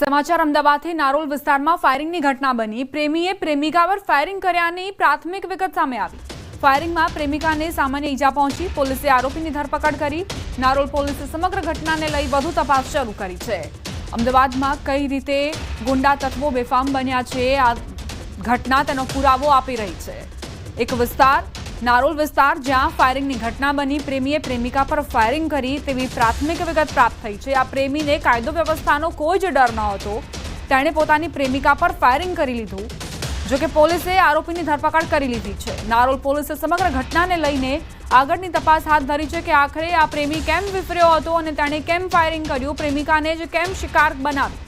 સમાચાર અમદાવાદથી નારોલ વિસ્તારમાં ફાયરિંગની ઘટના બની. પ્રેમીએ પ્રેમિકા પર ફાયરિંગ કર્યાની પ્રાથમિક વિગત સામે આવી. ફાયરિંગમાં પ્રેમિકાને સામાન્ય ઈજા પહોંચી. પોલીસે આરોપીની ધરપકડ કરી. નારોલ પોલીસે સમગ્ર ઘટનાને લઈ વધુ તપાસ શરૂ કરી છે. અમદાવાદમાં કઈ રીતે ગુંડા તત્વો બેફામ બન્યા છે? આ ઘટના તેનો પુરાવો આપી રહી છે. એક વિસ્તાર નારોલ વિસ્તાર જ્યાં ફાયરિંગની ઘટના બની. પ્રેમીએ પ્રેમિકા પર ફાયરિંગ કરી તેવી પ્રાથમિક વિગત પ્રાપ્ત થઈ છે. આ પ્રેમીને કાયદો વ્યવસ્થાનો કોઈ જ ડર ન હતો. તેણે પોતાની પ્રેમિકા પર ફાયરિંગ કરી લીધું, જોકે પોલીસે આરોપીની ધરપકડ કરી લીધી છે. નારોલ પોલીસે સમગ્ર ઘટનાને લઈને આગળની તપાસ હાથ ધરી છે કે આખરે આ પ્રેમી કેમ વિફર્યો હતો અને તેણે કેમ ફાયરિંગ કર્યું? પ્રેમિકાને જ કેમ શિકાર બનાવી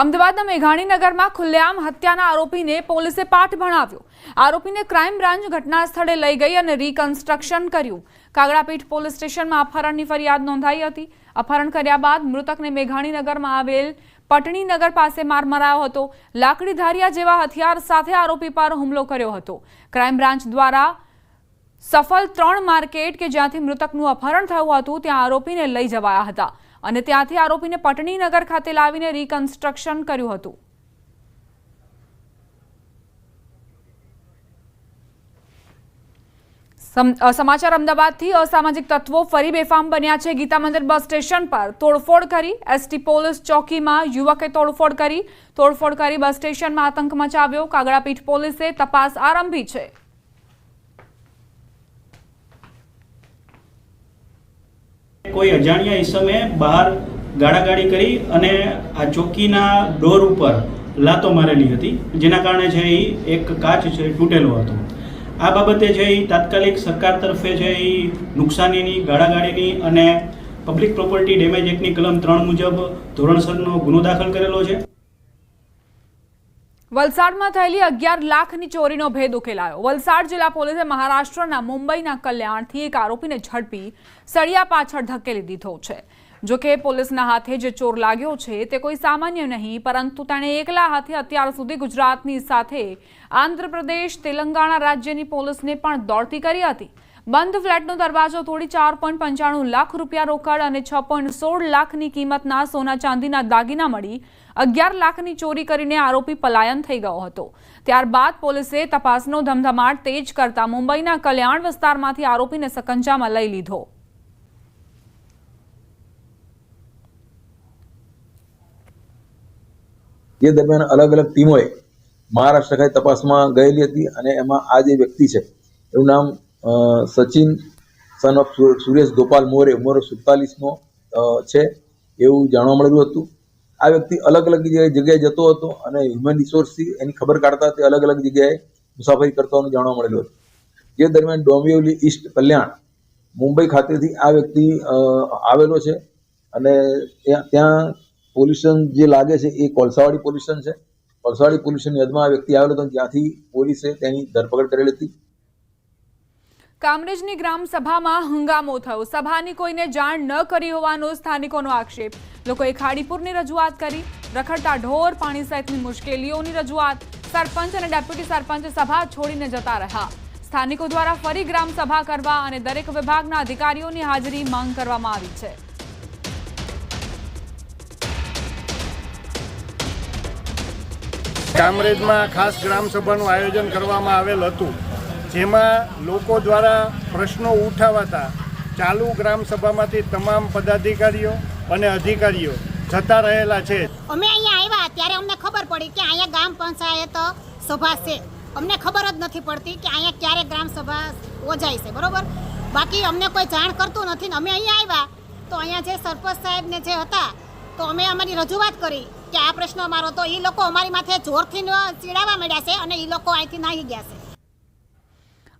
અમદાવાદના મેઘાણીનગરમાં ખુલ્લેઆમ હત્યાના આરોપીને પોલીસે પાઠ ભણાવ્યો. આરોપીને ક્રાઇમ બ્રાન્ચ ઘટના સ્થળે લઈ ગઈ અને રીકન્સ્ટ્રક્શન કર્યું. કાગડાપીઠ પોલીસ સ્ટેશનમાં અપહરણની ફરિયાદ નોંધાઈ હતી. અપહરણ કર્યા બાદ મૃતકને મેઘાણીનગરમાં આવેલ પટણીનગર પાસે માર મરાયો હતો. લાકડી ધારિયા જેવા હથિયાર સાથે આરોપી પર હુમલો કર્યો હતો. ક્રાઇમ બ્રાન્ચ દ્વારા સફલ ત્રણ માર્કેટ કે જ્યાંથી મૃતકનું અપહરણ થયું હતું, ત્યાં આરોપીને લઈ જવાયા હતા. અને ત્યાંથી આરોપીને પટણીનગર ખાતે લાવીને રીકન્સ્ટ્રક્શન કર્યું હતું. સમ- સમાચાર અમદાવાદથી અસામાજિક તત્વો ફરી બેફામ બન્યા છે. ગીતા મંદિર બસ સ્ટેશન પર તોડફોડ કરી એસટી પોલીસ ચોકીમાં યુવકે તોડફોડ કરી. તોડફોડ કરી બસ સ્ટેશનમાં આતંક મચાવ્યો. કાગડાપીઠ પોલીસે તપાસ આરંભી છે. કોઈ અજાણ્યા ઈસમે બહાર ગાડાગાડી કરી અને આ ચોકીના ડોર ઉપર લાતો મારેલી હતી, જેના કારણે છે એ એક કાચ છે તૂટેલો હતો. આ બાબતે છે એ તાત્કાલિક સરકાર તરફે છે એ નુકસાનીની ગાડાગાડીની અને પબ્લિક પ્રોપર્ટી ડેમેજ એક્ટની કલમ ત્રણ મુજબ ધોરણસરનો ગુનો દાખલ કરેલો છે. વલસાડમાં થયેલી અગિયાર લાખની ચોરીનો ભેદ ઉકેલાયો. વલસાડ જિલ્લા પોલીસે મહારાષ્ટ્રના મુંબઈના કલ્યાણથી એક આરોપીને ઝડપી સળિયા પાછળ ધકેલી દીધો છે. જોકે પોલીસના હાથે જે ચોર લાગ્યો છે તે કોઈ સામાન્ય નહીં, પરંતુ તેણે એકલા હાથે અત્યાર સુધી ગુજરાતની સાથે આંધ્રપ્રદેશ, તેલંગાણા રાજ્યની પોલીસને પણ દોડતી કરી હતી. બંધ ફ્લેટનો દરવાજો તોડી ચાર પોઈન્ટ પંચાણું લાખ રૂપિયા રોકડ અને છ પોઈન્ટ સોળ લાખની કિંમતના સોના ચાંદીના દાગીના મળી અગિયાર લાખની ચોરી કરીને આરોપી પલાયન થઈ ગયો હતો. ત્યારબાદ પોલીસે તપાસનો ધમધમાટ તેજ કરતા મુંબઈના કલ્યાણ વિસ્તારમાંથી આરોપીને સકંજામાં લઈ લીધો. એ દરમિયાન અલગ અલગ ટીમોએ મહારાષ્ટ્ર ખાતે તપાસમાં ગયેલી હતી અને એમાં આ જે વ્યક્તિ છે, એનું નામ સચિન સન ઓફ સુરેશ ગોપાલ મોરે ઉંમર સુડતાલીસનો છે, એવું જાણવા મળેલું હતું. આ વ્યક્તિ અલગ અલગ જગ્યાએ જતો હતો અને હ્યુમન રિસોર્સથી એની ખબર કાઢતા તે અલગ અલગ જગ્યાએ મુસાફરી કરતો હોવાનું જાણવા મળેલું હતું. જે દરમિયાન ડોંબિવલી ઈસ્ટ કલ્યાણ, મુંબઈ ખાતેથી આ વ્યક્તિ આવેલો છે અને ત્યાં ત્યાં પોલ્યુશન જે લાગે છે એ કોલસાવાડી પોલ્યુશન છે. કોલસાવાડી પોલ્યુશનની હદમાં આ વ્યક્તિ આવેલો હતો જ્યાંથી પોલીસે તેની ધરપકડ કરેલી હતી. કામરેજની ગ્રામ સભામાં હંગામો થયો. સભાની કોઈને જાણ ન કરી હોવાનો સ્થાનિકોનો આક્ષેપ. લોકોએ ખાડીપુરની રજૂઆત કરી. રખડતા ઢોર, પાણી સહિતની મુશ્કેલીઓની રજૂઆત. સરપંચ અને ડેપ્યુટી સરપંચ સભા છોડીને જતા રહ્યા. સ્થાનિકો દ્વારા ફરી ગ્રામ સભા કરવા અને દરેક વિભાગના અધિકારીઓની હાજરી માંગ કરવામાં આવી છે. કામરેજમાં ખાસ ગ્રામસભાનું આયોજન કરવામાં આવેલ હતું. જેમાં લોકો દ્વારા પ્રશ્નો ઉઠાવાતા ચાલુ ગ્રામસભામાંથી તમામ પદાધિકારીઓ અને અધિકારીઓ જતા રહેલા છે. અમે અહીંયા આવ્યા ત્યારે અમને ખબર પડી કે અહીંયા ગ્રામ પંચાયત સભા છે. અમને ખબર જ નથી પડતી કે અહીંયા ક્યારે ગ્રામ સભા યોજાય છે, બરોબર? બાકી અમને કોઈ જાણ કરતું નથી ને અમે અહીંયા આવ્યા તો અહીંયા જે સરપંચ સાહેબ ને જે હતા તો અમે અમારી રજૂઆત કરી કે આ પ્રશ્ન અમારો તો એ લોકો અમારી માથે જોરથી ચીડાવવા માંડ્યા છે અને એ લોકો અહીંથી નાહી ગયા છે.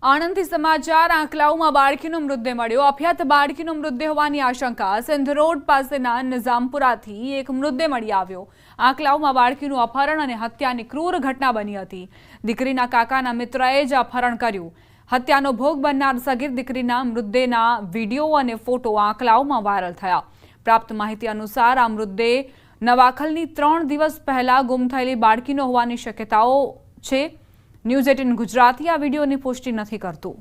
આણંદથી સમાચાર, આંકલાઉમાં બાળકીનો મૃતદેહ મળ્યો. અફ્યાત બાળકીનો મૃતદેહ હોવાની આશંકા. સિંધ રોડ પાસેના નિઝામપુરાથી એક મૃતદેહ મળી આવ્યો. આંકલાઉમાં બાળકીનું અપહરણ અને હત્યાની ક્રૂર ઘટના બની હતી. દીકરીના કાકાના મિત્રએ જ અપહરણ કર્યું. હત્યાનો ભોગ બનનાર સગીર દીકરીના મૃતદેહના વીડિયો અને ફોટો આંકલાઉમાં વાયરલ થયા. પ્રાપ્ત માહિતી અનુસાર, આ મૃતદેહ નવાખલની ત્રણ દિવસ પહેલા ગુમ થયેલી બાળકીનો હોવાની શક્યતાઓ છે. ન્યૂઝ એટીન ગુજરાતી આ વિડીયોની પુષ્ટિ નથી કરતું.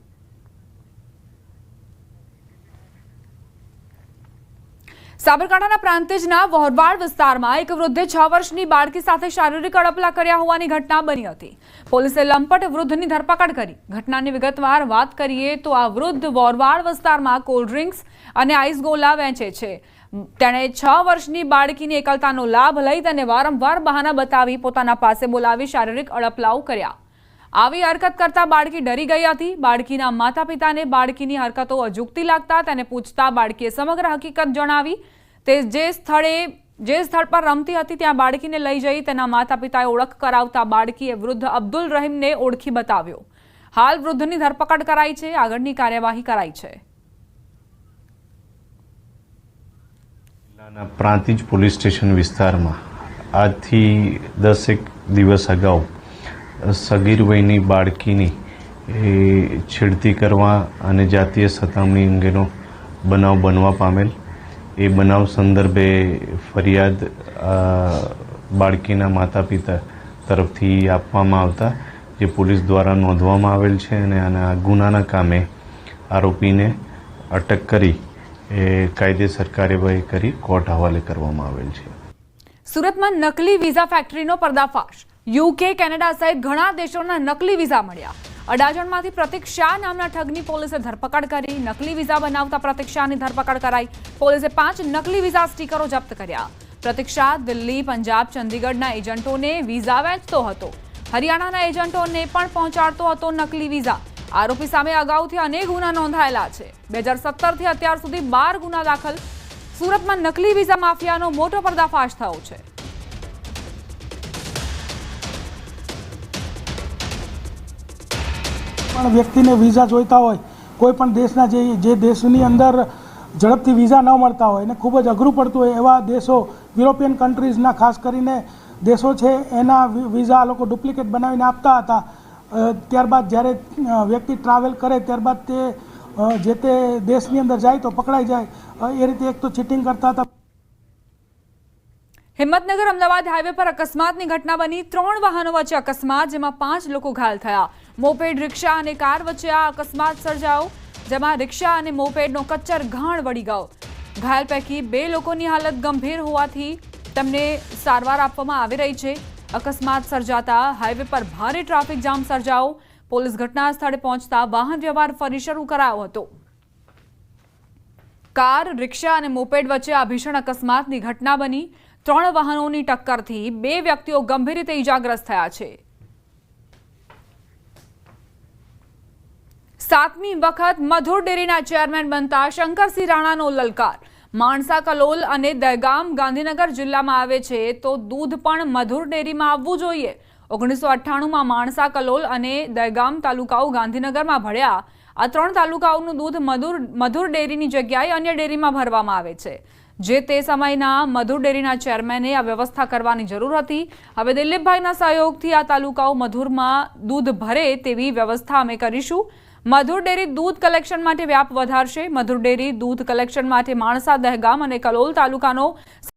સાબરકાંઠાના પ્રાંતિજના વહોરવાડ વિસ્તારમાં એક વૃદ્ધે છ વર્ષની બાળકી સાથે શારીરિક અડપલા કર્યા હોવાની ઘટના બની હતી. પોલીસે લંપટ વૃદ્ધની ધરપકડ કરી. ઘટનાની વિગતવાર વાત કરીએ તો આ વૃદ્ધ વોરવાડ વિસ્તારમાં કોલ્ડ ડ્રિંક્સ અને આઈસ ગોલા વેચે છે. તેણે છ વર્ષની બાળકીની એકલતાનો લાભ લઈ તેને વારંવાર બહાના બતાવી પોતાના પાસે બોલાવી શારીરિક અડપલાઓ કર્યા. આવી હરકત કરતા બાળકી ડરી ગઈ હતી. બાળકીના માતા પિતાને બાળકીની હરકતો અજુગતી લાગતા તેને પૂછતા બાળકીએ સમગ્ર હકીકત જણાવી. તે જે સ્થળે, જે સ્થળ પર રમતી હતી ત્યાં બાળકીને લઈ જઈ તેના માતા પિતાએ ઓળખ કરાવતા બાળકીએ વૃદ્ધ અબ્દુલ રહીમને ઓળખી બતાવ્યો. હાલ વૃદ્ધની ધરપકડ કરાઈ છે, આગળની કાર્યવાહી કરાઈ છે. પ્રાંતિજ પોલીસ સ્ટેશન વિસ્તારમાં આજથી દસેક દિવસ અગાઉ સગીર વયની બાળકીની એ છેડતી કરવા અને જાતીય સતામણી અંગેનો બનાવ બનવા પામેલ. એ બનાવ સંદર્ભે ફરિયાદ બાળકીના માતા પિતા તરફથી આપવામાં આવતા, જે પોલીસ દ્વારા નોંધવામાં આવેલ છે અને આના ગુનાના કામે આરોપીને અટક કરી, એ કાયદેસર કાર્યવાહી કરી કોર્ટ હવાલે કરવામાં આવેલ છે. સુરતમાં નકલી વિઝા ફેક્ટરીનો પર્દાફાશ. યુકે, કેનેડા સહિત ઘણા દેશોના નકલી વિઝા મળ્યા. અડાજણમાંથી પ્રતિક શાહ નામના ઠગની પોલીસે ધરપકડ કરી. નકલી વિઝા બનાવતા પ્રતિક શાહની ધરપકડ કરાઈ. પોલીસે પાંચ નકલી વિઝા સ્ટીકરો જપ્ત કર્યા. પ્રતિક દિલ્હી, પંજાબ, ચંદીગઢના એજન્ટોને વિઝા વેચતો હતો. હરિયાણાના એજન્ટોને પણ પહોંચાડતો હતો નકલી વિઝા. આરોપી સામે અગાઉથી અનેક ગુના નોંધાયેલા છે. બે હજાર સત્તરથી અત્યાર સુધી બાર ગુના દાખલ. સુરતમાં નકલી વિઝા માફિયાનો મોટો પર્દાફાશ થયો છે. પણ વ્યક્તિને વિઝા જોઈતા હોય, કોઈ પણ દેશના જે જે દેશની અંદર ઝડપથી વિઝા ન મળતા હોય અને ખૂબ જ અઘરું પડતું હોય એવા દેશો, યુરોપિયન કન્ટ્રીઝના ખાસ કરીને દેશો છે, એના વિઝા લોકો ડુપ્લિકેટ બનાવીને આપતા હતા. ત્યારબાદ જ્યારે વ્યક્તિ ટ્રાવેલ કરે, ત્યારબાદ તે જે તે દેશની અંદર જાય તો પકડાઈ જાય. એ રીતે એક તો ચીટિંગ કરતા હતા. હિંમતનગર અમદાવાદ હાઈવે પર અકસ્માતની ઘટના બની. ત્રણ વાહનો વચ્ચે અકસ્માત, જેમાં પાંચ લોકો ઘાયલ થયા. મોપેડ રિક્ષા અને કાર વચ્ચે આ અકસ્માત સર્જાયો, જેમાં રિક્ષા અને મોપેડનો કચ્ચર ઘાણ વળી ગયો. ઘાયલ પૈકી બે લોકોની હાલત ગંભીર હોવાથી તેમને સારવાર આપવામાં આવી રહી છે. અકસ્માત સર્જાતા હાઈવે પર ભારે ટ્રાફિક જામ સર્જાયો. પોલીસ ઘટના સ્થળે પહોંચતા વાહન વ્યવહાર ફરી શરૂ કરાયો હતો. કાર, રિક્ષા અને મોપેડ વચ્ચે આ ભીષણ અકસ્માતની ઘટના બની. ત્રણ વાહનોની ટક્કરથી બે વ્યક્તિઓ ગંભીર રીતે ઇજાગ્રસ્ત થયા છે. સાતમી વખત મધુર ડેરીના ચેરમેન બનતા શંકરસિંહ રાણાનો લલકાર. માણસા કલોલ અને દહેગામ ગાંધીનગર જિલ્લામાં આવે છે, તો દૂધ પણ મધુર ડેરીમાં આવવું જોઈએ. ઓગણીસો અઠ્ઠાણુંમાં માણસા કલોલ અને દહેગામ તાલુકાઓ ગાંધીનગરમાં ભળ્યા. આ ત્રણ તાલુકાઓનું દૂધ મધુર મધુર ડેરીની જગ્યાએ અન્ય ડેરીમાં ભરવામાં આવે છે. જે તે સમયના મધુર ડેરીના ચેરમેને આ વ્યવસ્થા કરવાની જરૂર હતી. હવે દિલીપભાઈના સહયોગથી આ તાલુકાઓ મધુરમાં દૂધ ભરે તેવી વ્યવસ્થા અમે કરીશું. મધુર ડેરી દૂધ કલેક્શન માટે વ્યાપ વધારશે. મધુર ડેરી દૂધ કલેક્શન માટે માણસા દહેગામ અને કલોલ તાલુકાનો